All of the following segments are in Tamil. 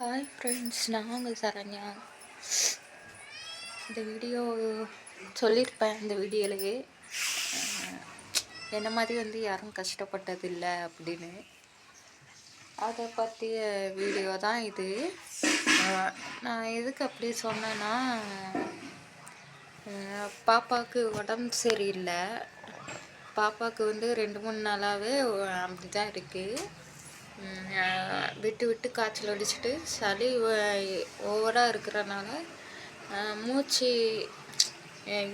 ஹாய் ஃப்ரெண்ட்ஸ் நான் உங்கள் சரண்யா. இந்த வீடியோ சொல்லியிருப்பேன் இந்த வீடியோலையே. என்ன மாதிரி வந்து யாரும் கஷ்டப்பட்டதில்லை அப்படின்னு. அதை பற்றிய வீடியோ தான் இது. நான் எதுக்கு அப்படி சொன்னேன்னா பாப்பாவுக்கு உடம்பு சரியில்லை. பாப்பாவுக்கு வந்து ரெண்டு மூணு நாளாகவே அப்படி தான் இருக்குது விட்டு விட்டு காய்ச்சல் அடிச்சுட்டு சளி ஓவராக இருக்கிறனால மூச்சு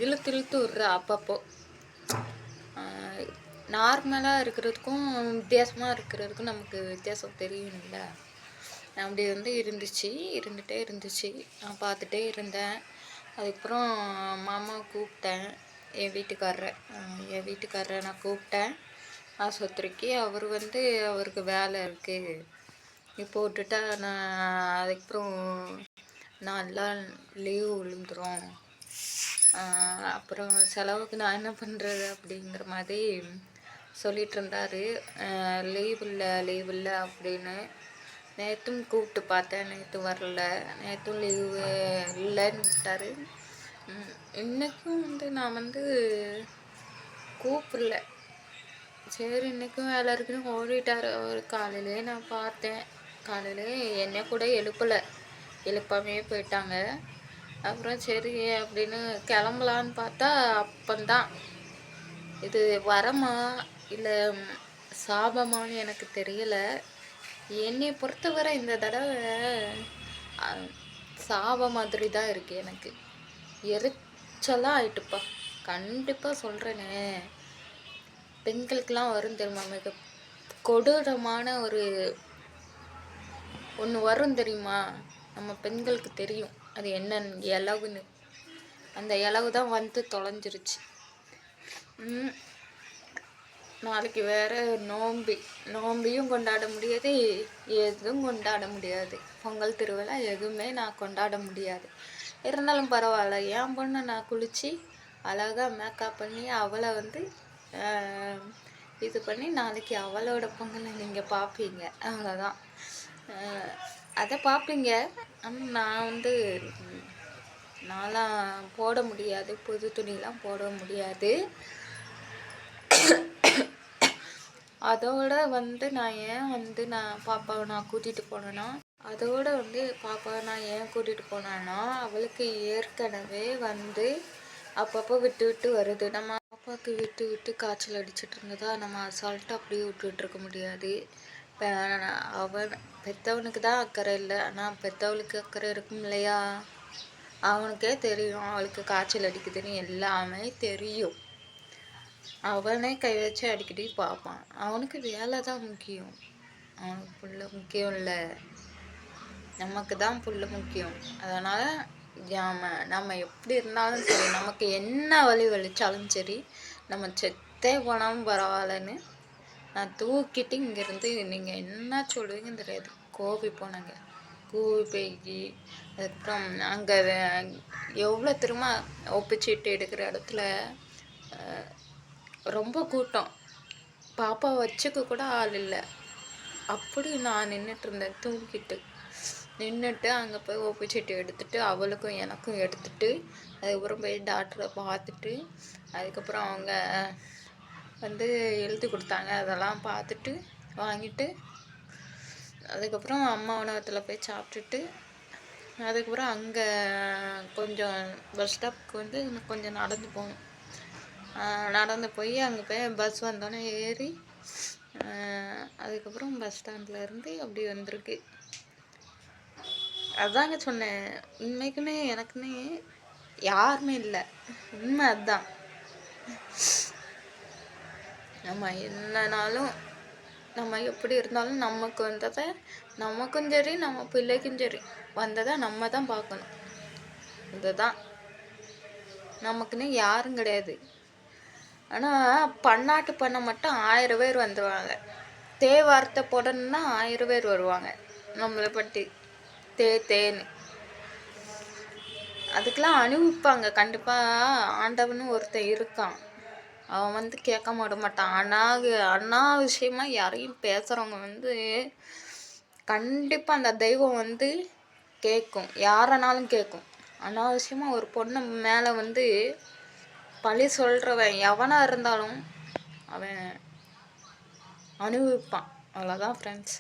இழுத்து இழுத்து விடுற அப்பப்போ. நார்மலாக இருக்கிறதுக்கும் வித்தியாசமாக இருக்கிறதுக்கும் நமக்கு வித்தியாசம் தெரியும்ல. அப்படி வந்து இருந்துச்சு இருந்துகிட்டே இருந்துச்சு. நான் பார்த்துட்டே இருந்தேன். அதுக்கப்புறம் மாமாவை கூப்பிட்டேன். என் வீட்டுக்காரரை என் வீட்டுக்காரரை நான் கூப்பிட்டேன். ஆஸ்பத்திரிக்கு. அவர் வந்து அவருக்கு வேலை இருக்குது இப்போ விட்டுட்டா நான் அதுக்கப்புறம் நான்லாம் லீவு விழுந்துரும். அப்புறம் செலவுக்கு நான் என்ன பண்ணுறது அப்படிங்கிற மாதிரி சொல்லிட்டு இருந்தார். லீவ் இல்லை லீவ் இல்லை அப்படின்னு. நேற்றும் கூப்பிட்டு பார்த்தேன். நேற்று வரல. நேற்றும் லீவு இல்லைன்னு விட்டார். இன்றைக்கும் வந்து நான் வந்து கூப்பிடல. சரி இன்றைக்கும் வேலை இருக்குன்னு ஓடிட்டார். அவர் காலையிலே நான் பார்த்தேன். காலையிலே என்னை கூட எழுப்பலை. எழுப்பாமே போயிட்டாங்க. அப்புறம் சரி அப்படின்னு கிளம்பலான்னு பார்த்தா அப்பந்தான். இது வரமா இல்லை சாபமான்னு எனக்கு தெரியல. என்னை பொறுத்தவரை இந்த தடவை சாப மாதிரி தான் இருக்குது எனக்கு. எரிச்சலாக ஆயிட்டுப்பா. கண்டிப்பாக சொல்கிறேனே பெண்களுக்கெல்லாம் வரும் தெரியுமா? மிக கொடூரமான ஒரு ஒன்று வரும் தெரியுமா? நம்ம பெண்களுக்கு தெரியும். அது என்னன்னு இலவுன்னு அந்த இலவு தான் வந்து தொலைஞ்சிருச்சு. நாளைக்கு வேற நோம்பி. நோம்பியும் கொண்டாட முடியாது எதுவும் கொண்டாட முடியாது. பொங்கல் திருவிழா எதுவுமே நான் கொண்டாட முடியாது. இருந்தாலும் பரவாயில்ல. என் பொண்ணை நான் குளித்து அழகாக மேக்கப் பண்ணி அவளை வந்து இது பண்ணி நாளைக்கு அவளோட பொங்கலை நீங்கள் பார்ப்பீங்க அவ்வளோதான் அதை பார்ப்பீங்க ஆனால் நான் வந்து நான்லாம் போட முடியாது. புது துணிலாம் போட முடியாது. அதோட வந்து நான் ஏன் வந்து நான் பாப்பாவை நான் கூட்டிகிட்டு போனேன்னா அதோட வந்து பாப்பாவை நான் ஏன் கூட்டிகிட்டு போனேன்னா அவளுக்கு ஏற்கனவே வந்து அப்பப்போ விட்டு விட்டு வருது. நம்ம பாப்பாவுக்கு விட்டு விட்டு காய்ச்சல் அடிச்சிட்டு இருந்ததா நம்ம அசால்ட்டாக அப்படியே விட்டுட்டு இருக்க முடியாது. அவன் பெற்றவனுக்கு தான் அக்கறை இல்லை. ஆனால் பெற்றவளுக்கு அக்கறை இருக்கும் இல்லையா? அவனுக்கே தெரியும் அவளுக்கு காய்ச்சல் அடிக்குதுன்னு எல்லாமே தெரியும். அவனே கை வச்சு அடிக்கடி பார்ப்பான். அவனுக்கு வேலை தான் முக்கியம். அவனுக்கு புள்ள முக்கியம் இல்லை. நமக்கு தான் புள்ள முக்கியம். அதனால் நாம நம்ம எப்படி இருந்தாலும் சரி நமக்கு என்ன வழி வலிச்சாலும் சரி நம்ம செத்தே போனாலும் பரவாயில்லன்னு நான் தூக்கிட்டு இங்கேருந்து நீங்கள் என்ன சொல்லுவீங்கன்னு தெரியாது. கோபி போனாங்க. கோபி போய் அதுக்கப்புறம் அங்கே எவ்வளோ திரும்ப ஒப்பிச்சிட்டு எடுக்கிற இடத்துல ரொம்ப கூட்டம். பாப்பா வச்சுக்க கூட ஆள் இல்லை. அப்படி நான் நின்றுட்டு இருந்தேன் தூங்கிட்டு. நின்றுட்டு அங்கே போய் ஓபிச்சீட்டு எடுத்துட்டு அவளுக்கும் எனக்கும் எடுத்துட்டு அதுக்கப்புறம் போய் டாக்டரை பார்த்துட்டு அதுக்கப்புறம் அவங்க வந்து எழுதி கொடுத்தாங்க. அதெல்லாம் பார்த்துட்டு வாங்கிட்டு அதுக்கப்புறம் அம்மா உணவகத்தில் போய் சாப்பிட்டுட்டு அதுக்கப்புறம் அங்கே கொஞ்சம் பஸ் ஸ்டாப்புக்கு வந்து இன்னும் கொஞ்சம் நடந்து போகணும் நடந்து போய் அங்கே போய் பஸ் வந்தோடனே ஏறி அதுக்கப்புறம் பஸ் ஸ்டாண்டில் இருந்து அப்படி வந்திருக்கு. அதாங்க சொன்னேன். உண்மைக்குமே எனக்குமே யாருமே இல்லை. உண்மை அதுதான் நம்ம என்னனாலும் நம்ம எப்படி இருந்தாலும் நமக்கு வந்ததை நமக்கும் சரி நம்ம பிள்ளைக்கும் சரி வந்ததை நம்ம தான் பார்க்கணும். இதுதான். நமக்குன்னு யாரும் கிடையாது. ஆனால் பன்னாட்டு பண்ண மட்டும் ஆயிரம் பேர் வந்துடுவாங்க தேவார்த்தை போடணும்னா ஆயிரம் பேர் வருவாங்க. நம்மளை பற்றி தே தேன்னு. அதுக்கெல்லாம் அனுபவிப்பாங்க. கண்டிப்பாக ஆண்டவன்னு ஒருத்தன் இருக்கான். அவன் வந்து கேட்க மாட மாட்டான். அனாகு அனாவசியமாக யாரையும் பேசுகிறவங்க வந்து கண்டிப்பாக அந்த தெய்வம் வந்து கேட்கும். யாரனாலும் கேட்கும். அனாவசியமாக ஒரு பொண்ணு மேலே வந்து பழி சொல்கிறவன் எவனாக இருந்தாலும் அவன் அனுபவிப்பான். அவ்வளோதான் ஃப்ரெண்ட்ஸ்